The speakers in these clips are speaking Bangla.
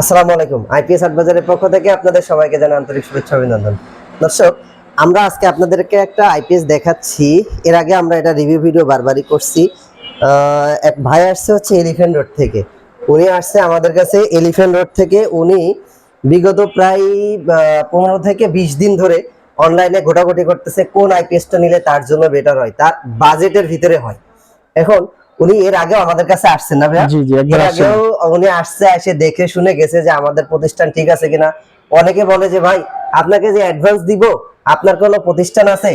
আসসালামু আলাইকুম। আইপিএস বাজারের পক্ষ থেকে আপনাদের সবাইকে জানাই আন্তরিক শুভেচ্ছা অভিনন্দন। দর্শক, আমরা আজকে আপনাদেরকে একটা আইপিএস দেখাচ্ছি। এর আগে আমরা এটা রিভিউ ভিডিও বারবারই করছি। এক ভাই আসছে হচ্ছে এলিফ্যান্ট রোড থেকে। উনি আসছে আমাদের কাছে এলিফ্যান্ট রোড থেকে। উনি বিগত প্রায় পনেরো থেকে বিশ দিন ধরে অনলাইনে ঘোটাঘুটি করতেছে, কোন আইপিএসটা নিলে তার জন্য বেটার হয়, তার বাজেটের ভিতরে হয়। এখন উনি এর আগেও আমাদের কাছে আসছেন না ভাইয়া? এর আগেও উনি আসছে এসে দেখে শুনে গেছে যে আমাদের প্রতিষ্ঠান ঠিক আছে কিনা। অনেকে বলে যে ভাই আপনাকে যে অ্যাডভান্স দিব আপনার কোনো প্রতিষ্ঠান আছে?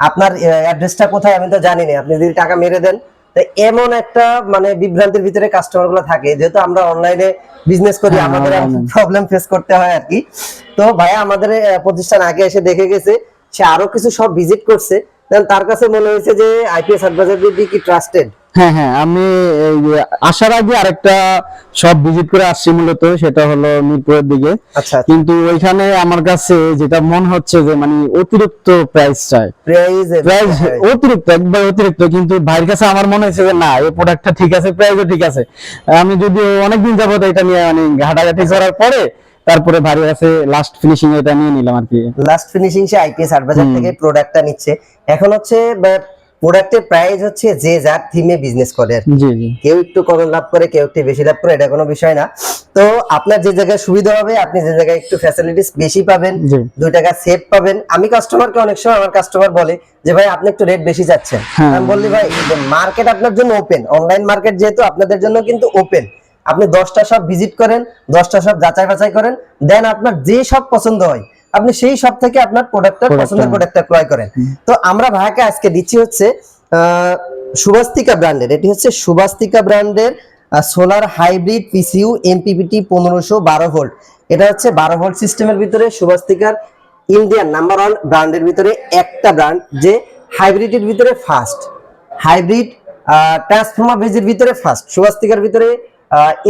আপনার অ্যাড্রেসটা কোথায়? আমি তো জানি না। আপনি যদি টাকা মেরে দেন। তো এমন একটা মানে বিভ্রান্তির ভিতরে কাস্টমারগুলো থাকে। যেহেতু আমরা অনলাইনে বিজনেস করি হ্যাঁ, আমাদের প্রবলেম ফেস করতে হয় আর কি। তো ভাইয়া আমাদের প্রতিষ্ঠান আগে এসে দেখে গেছে সে আরও কিছু সব ভিজিট করছে। তার কাছে মনে হয়েছে যে আইপিএস অ্যাডভাইজার কি ট্রাস্টেড হ্যাঁ হ্যাঁ আমি আসার আগে আরেকটা সব ভিজিট করে আসছি মূলত সেটা হলো মিরপুরের দিকে। আচ্ছা কিন্তু ওইখানে আমার কাছে যেটা মন হচ্ছে যে মানে অতিরিক্ত প্রাইস চাই। প্রাইস অতিরিক্ত একবার অতিরিক্ত কিন্তু ভাইয়ের কাছে আমার মনে হয়েছে যে না এই প্রোডাক্টটা ঠিক আছে প্রাইসও ঠিক আছে। আমি যদি অনেকদিন যাবত এটা নিয়ে মানে ঘাটাঘাটি করার পরে তারপরে ভাইয়ের কাছে লাস্ট ফিনিশিং এটা নিয়ে নিলাম আর কি। লাস্ট ফিনিশিং সে আইপিএস আটবাজার থেকে প্রোডাক্টটা নিচ্ছে। এখন হচ্ছে প্রোডাক্টের প্রাইস হচ্ছে যে যার থিমে বিজনেস করে আর কেউ একটু কম লাভ করে কেউ একটু বেশি লাভ করে এটা কোনো বিষয় না। তো আপনার যে জায়গায় সুবিধা হবে আপনি যে জায়গায় একটু ফ্যাসিলিটিস বেশি পাবেন দুই টাকা সেভ পাবেন। আমি কাস্টমারকে অনেক সময় আমার কাস্টমার বলে যে ভাই আপনি একটু রেট বেশি চাচ্ছেন। হ্যাঁ। আমি বললি ভাই মার্কেট আপনার জন্য ওপেন অনলাইন মার্কেট যেহেতু আপনাদের জন্য কিন্তু ওপেন আপনি দশটা সব ভিজিট করেন দশটা সব যাচাই বাছাই করেন দেন আপনার যে সব পছন্দ হয় আপনি সেই সব থেকে আপনার প্রোডাক্টটা। পছন্দের প্রোডাক্টটা ক্রয় করেন। তো আমরা ভাইকে আজকে দিচ্ছি হচ্ছে আহ, সুবাস্তিকা ব্র্যান্ডের এটি হচ্ছে সুবাস্তিকা ব্র্যান্ডের সোলার হাইব্রিড পিসিইউ এমপিপিটি পনেরোশো বারো ভোল্ট এটা হচ্ছে বারো ভোল্ট সিস্টেমের ভিতরে সুবাস্তিকার ইন্ডিয়ান নাম্বার ওয়ান ব্র্যান্ডের ভিতরে একটা ব্র্যান্ড যে হাইব্রিডের ভিতরে ফার্স্ট হাইব্রিড ট্রান্সফর্মার বেজের ভিতরে ফার্স্ট সুবাস্তিকার ভিতরে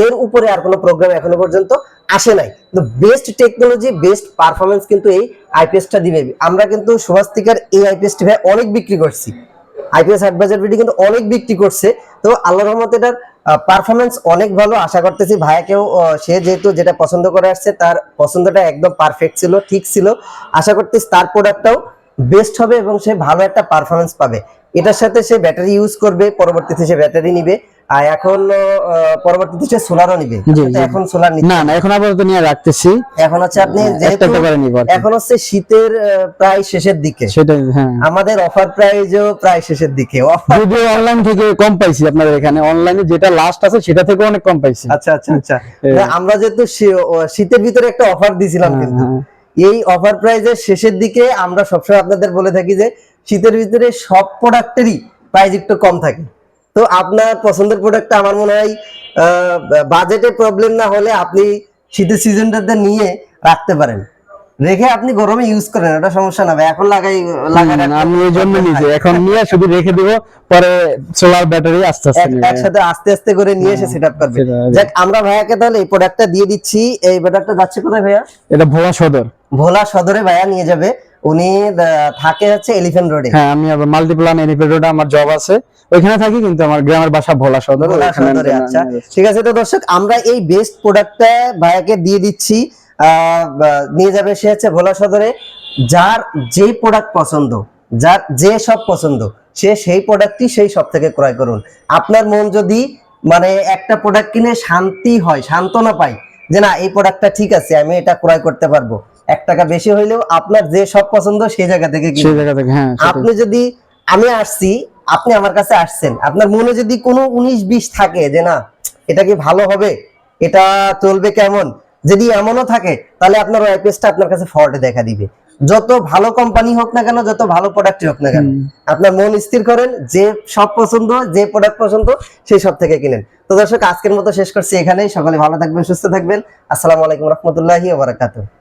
এর উপরে আর কোনো প্রোগ্রাম এখনও পর্যন্ত আসে নাই। কিন্তু বেস্ট টেকনোলজি বেস্ট পারফরমেন্স কিন্তু এই আইপিএসটা দিবে। আমরা কিন্তু সুবাস্তিকার এই আইপিএসটি ভাই অনেক বিক্রি করছি। আইপিএস অ্যাডভাইজার কিন্তু অনেক বিক্রি করছে। তো আল্লাহ রহমত এটার পারফরমেন্স অনেক ভালো আশা করতেছি। ভাইয়াকেও সে যেহেতু যেটা পছন্দ করে আসছে, তার পছন্দটা একদম পারফেক্ট ছিল, ঠিক ছিল। আশা করতেছি তার প্রোডাক্টটাও বেস্ট হবে এবং সে ভালো একটা পারফরমেন্স পাবে। এটার সাথে সে ব্যাটারি ইউজ করবে, পরবর্তীতে সে ব্যাটারি নিবে। আর এখন পরবর্তীতে সোলারও নিবে। এখন সোলার না না এখন আপাতত নিয়ে রাখতেছি। এখন হচ্ছে আপনি। এখন হচ্ছে শীতের প্রায় শেষের দিকে। সেটাই হ্যাঁ। আমাদের অফার প্রাইজও প্রায় শেষের দিকে। যদিও অনলাইন থেকে কম পাইছি আপনাদের এখানে। অনলাইনে যেটা লাস্ট আছে সেটা থেকে অনেক কম পাইছি। আচ্ছা আচ্ছা আচ্ছা। আমরা যেহেতু শীতের ভিতরে একটা অফার দিছিলাম হ্যাঁ, কিন্তু। হ্যাঁ। এই অফার প্রাইজের শেষের দিকে আমরা সবসময় আপনাদের বলে থাকি যে শীতের ভিতরে সব প্রোডাক্টেরই প্রাইস একটু কম থাকে। তো আপনার পছন্দের প্রোডাক্টটা আমার মনে হয় বাজেটে প্রবলেম না হলে আপনি শীতের সিজনটাতে নিয়ে রাখতে পারেন। রেখে আপনি গরমে ইউজ করেন ওটা সমস্যা না ভাই। এখন লাগাই লাগাই হুম, আমি এই জন্য নিজে এখন নিয়ে শুধু রেখে দিব পরে সোলার ব্যাটারি আস্তে আস্তে একসাথে আস্তে আস্তে করে নিয়ে এসে সেট আপ করবে। যাক আমরা ভাইয়াকে তাহলে এই প্রোডাক্টটা দিয়ে দিচ্ছি। এই প্রোডাক্টটা যাচ্ছে কোথায় ভাইয়া? এটা ভোলা সদর। ভোলা সদরে ভাইয়া নিয়ে যাবে। উনি থাকে হচ্ছে এলিফ্যান্ট রোডে হ্যাঁ আমি আবার মাল্টিপ্লান এনিপেডোটা আমার জব আছে। ওইখানে থাকি কিন্তু আমার গ্রামের বাসা ভোলা সদর সদরে আচ্ছা। ঠিক আছে তো দর্শক আমরা এই বেস্ট প্রোডাক্টটা ভাইয়াকে দিয়ে দিচ্ছি। নিয়ে যাবে সে হচ্ছে ভোলা সদরে। যার যেই প্রোডাক্ট পছন্দ যার যে সব পছন্দ সে সেই প্রোডাক্টই সেই সব থেকে ক্রয় করুন। আপনার মন যদি মানে একটা প্রোডাক্ট কিনে শান্তি হয় সান্ত্বনা পায় যে না এই প্রোডাক্টটা ঠিক আছে আমি এটা ক্রয় করতে পারব। এক টাকা বেশি হইলেও আপনার যে সব পছন্দ সেই জায়গা থেকে সেই জায়গা থেকে হ্যাঁ আপনি যদি আমি আসছি আপনি আমার কাছে আসছেন আপনার মনে যদি কোনো উনিশ বিশ থাকে যে না এটা কি ভালো হবে এটা চলবে কেমন যদি এমনও থাকে তাহলে আপনার ওয়াইপিএসটা আপনার কাছে ফল্টে দেখা দিবে। যত ভালো কোম্পানি হোক না কেন যত ভালো প্রোডাক্ট হোক না কেন আপনার মন স্থির করেন যে সব পছন্দ যে প্রোডাক্ট পছন্দ সেই সব থেকে কিনেন। তো দর্শক আজকের মতো শেষ করছি এখানেই। সকালে ভালো থাকবেন সুস্থ থাকবেন। আসসালামু আলাইকুম রহমতুল্লাহি ওয়া বারাকাতুহু।